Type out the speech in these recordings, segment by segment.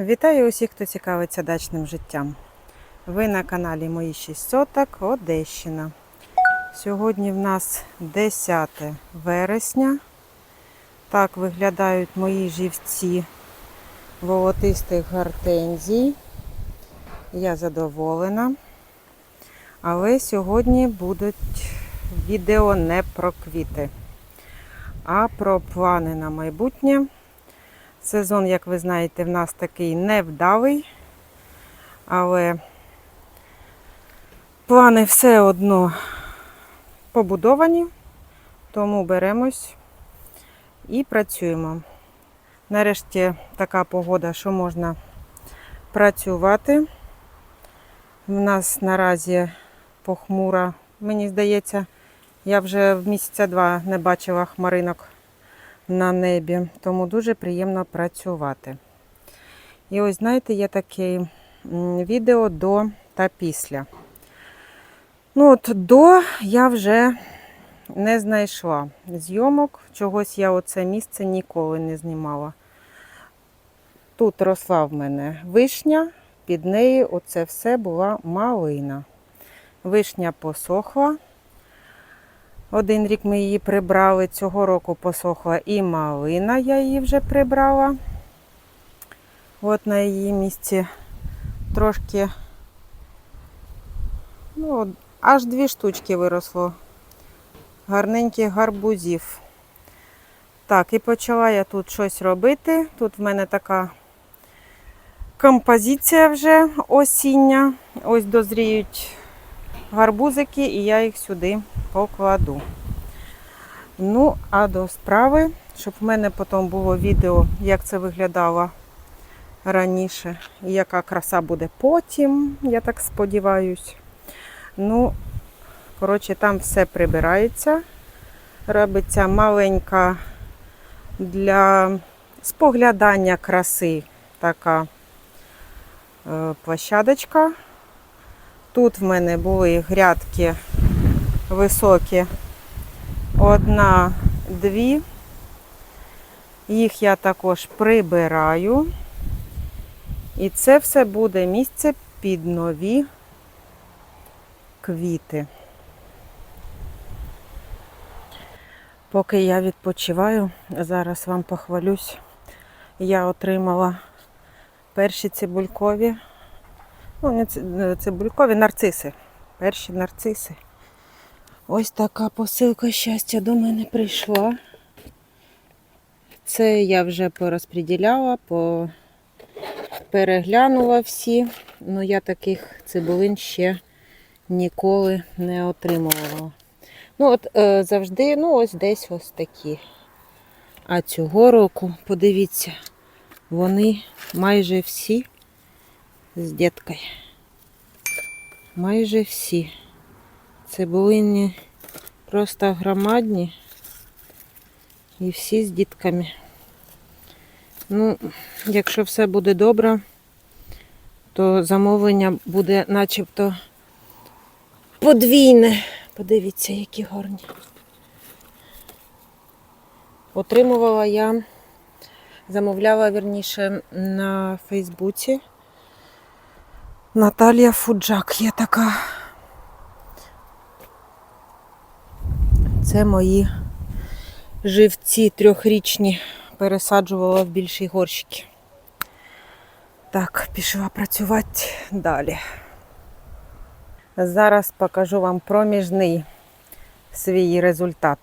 Вітаю усіх, хто цікавиться дачним життям. Ви на каналі Мої 6 соток Одещина. Сьогодні в нас 10 вересня. Так виглядають мої живці волотистих гортензій. Я задоволена. Але сьогодні будуть відео не про квіти, а про плани на майбутнє. Сезон, як ви знаєте, в нас такий невдалий, але плани все одно побудовані, тому беремось і працюємо. Нарешті така погода, що можна працювати. У нас наразі похмура, мені здається, я вже в місяця два не бачила хмаринок на небі, тому дуже приємно працювати. І ось, знаєте, є таке відео до та після. Ну, от до я вже не знайшла зйомок. Чогось я оце місце ніколи не знімала. Тут росла в мене вишня, під нею оце все була малина. Вишня посохла. Один рік ми її прибрали, цього року посохла і малина, я її вже прибрала. От на її місці трошки, ну, аж дві штучки виросло. Гарненьких гарбузів. Так, і почала я тут щось робити. Тут в мене така композиція вже осіння. Ось дозріють гарбузики, і я їх сюди покладу. Ну, а до справи, щоб в мене потім було відео, як це виглядало раніше, і яка краса буде потім, я так сподіваюсь. Ну, коротше, там все прибирається. Робиться маленька для споглядання краси така е, площадочка. Тут в мене були грядки високі. Одна, дві. Їх я також прибираю. І це все буде місце під нові квіти. Поки я відпочиваю, зараз вам похвалюсь. Я отримала перші цибулькові Ну, не цибулькові нарциси. Перші нарциси. Ось така посилка щастя до мене прийшла. Це я вже порозподіляла, по... переглянула всі. Ну я таких цибулин ще ніколи не отримувала. Ну, от е, завжди, ну, ось десь ось такі. А цього року, подивіться, вони майже всі з діткою. Майже всі. Цибулині просто громадні і всі з дітками. Ну, якщо все буде добре, то замовлення буде начебто подвійне. Подивіться, які гарні. Отримувала я, замовляла вірніше на Фейсбуці. Наталія Фуджак є така. Це мої живці трьохрічні пересаджувала в більші горщики. Так, пішла працювати далі. Зараз покажу вам проміжний свій результат.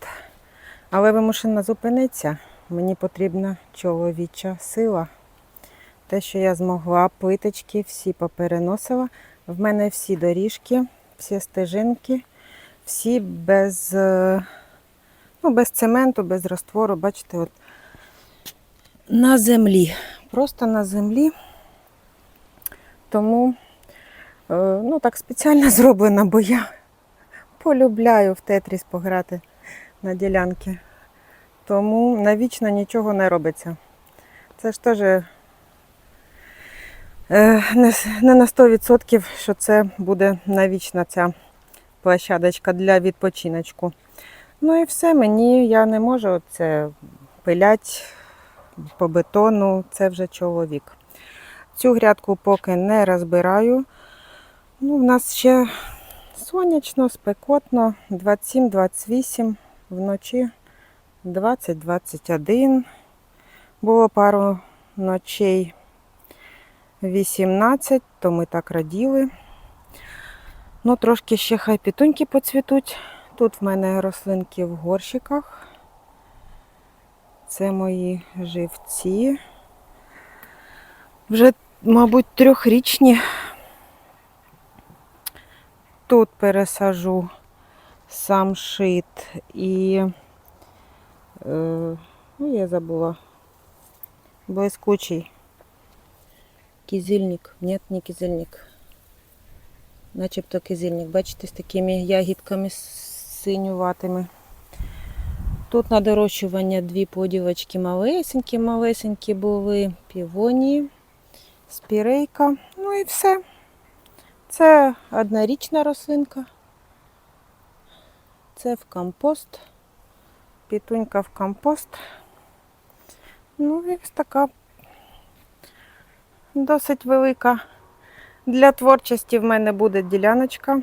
Але вимушена зупинитися. Мені потрібна чоловіча сила. Те, що я змогла, плиточки всі попереносила. В мене всі доріжки, всі стежинки, всі без, е, ну, без цементу, без раствору. Бачите, от на землі. Просто на землі. Тому е, ну, так спеціально зроблено, бо я полюбляю в тетріс пограти на ділянки. Тому навічно нічого не робиться. Це ж теж не на 100%, що це буде навічна ця площадочка для відпочиночку. Ну і все, мені я не можу це пилять по бетону, це вже чоловік. Цю грядку поки не розбираю. Ну, в нас ще сонячно, спекотно, 27-28, вночі 20-21. Було пару ночей 18, то ми так раділи. Ну, трошки ще хай пітуньки поцвітуть. Тут в мене рослинки в горщиках. Це мої живці. Вже, мабуть, трьохрічні. Тут пересажу самшит і, е, ну, я забула, блискучий кизильник. Ні, не кизильник. Начебто кизильник. Бачите, з такими ягідками синюватими. Тут на дорощування дві подівочки малесенькі, малесенькі були, півонії, спірейка. Ну і все. Це однорічна рослинка. Це в компост. Пітунька в компост. Ну і ось така досить велика. Для творчості в мене буде діляночка.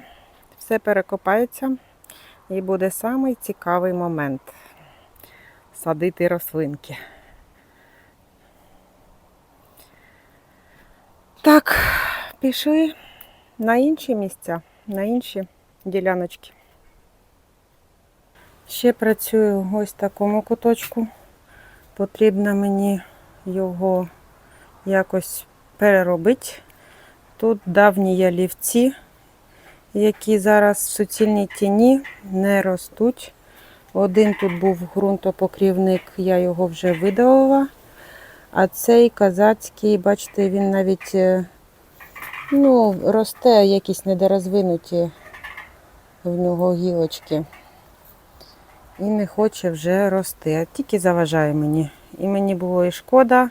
Все перекопається. І буде самий цікавий момент садити рослинки. Так, пішли на інші місця, на інші діляночки. Ще працюю в ось такому куточку. Потрібно мені його якось переробити. Тут давні ялівці, які зараз в суцільній тіні не ростуть. Один тут був ґрунтопокрівник, я його вже видалила. А цей казацький, бачите, він навіть е, ну, росте якісь недорозвинуті в нього гілочки. І не хоче вже рости, а тільки заважає мені. І мені було і шкода.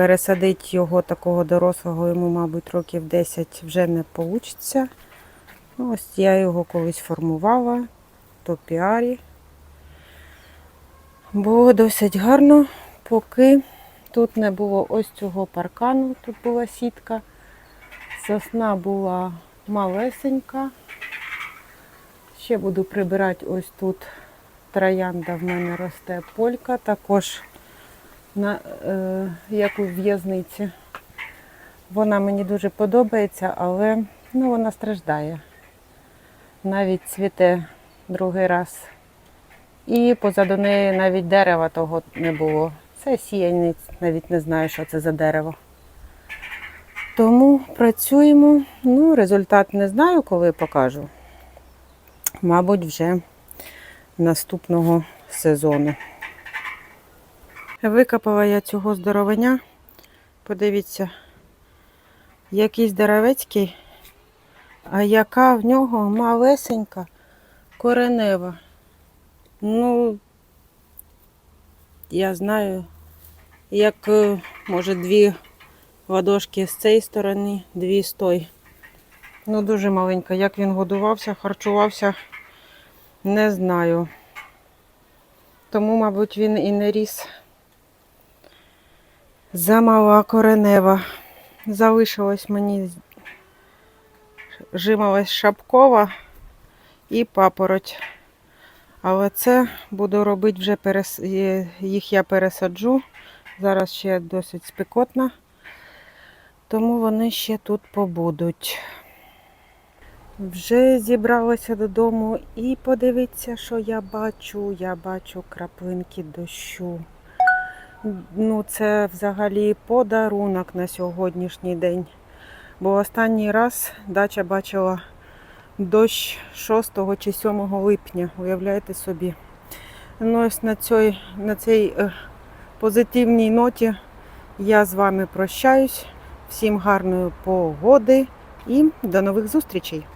Пересадити його такого дорослого, йому, мабуть, років 10 вже не вийде. Ну, ось я його колись формувала в топіарі. Було досить гарно, поки тут не було ось цього паркану, тут була сітка. Сосна була малесенька. Ще буду прибирати ось тут троянда в мене росте полька, також на, е, як у в'язниці. Вона мені дуже подобається, але ну, вона страждає. Навіть цвіте другий раз. І позаду неї навіть дерева того не було. Це сіянець, навіть не знаю, що це за дерево. Тому працюємо. Ну, результат не знаю, коли покажу. Мабуть, вже наступного сезону. Викопала я цього здоровеня. Подивіться, який здоровецький, а яка в нього малесенька коренева. Ну, я знаю, як, е, може, дві ладошки з цієї сторони, дві з тої. Ну, дуже маленька. Як він годувався, харчувався, не знаю. Тому, мабуть, він і не ріс. Замала коренева. Залишилось мені жималась шапкова і папороть. Але це буду робити вже перес... е, їх я пересаджу. Зараз ще досить спекотно, тому вони ще тут побудуть. Вже зібралася додому і подивіться, що я бачу. Я бачу краплинки дощу. Ну, це взагалі подарунок на сьогоднішній день. Бо останній раз дача бачила дощ 6 чи 7 липня, уявляєте собі. Ну, ось на цій, на цій е, позитивній ноті я з вами прощаюсь. Всім гарної погоди і до нових зустрічей!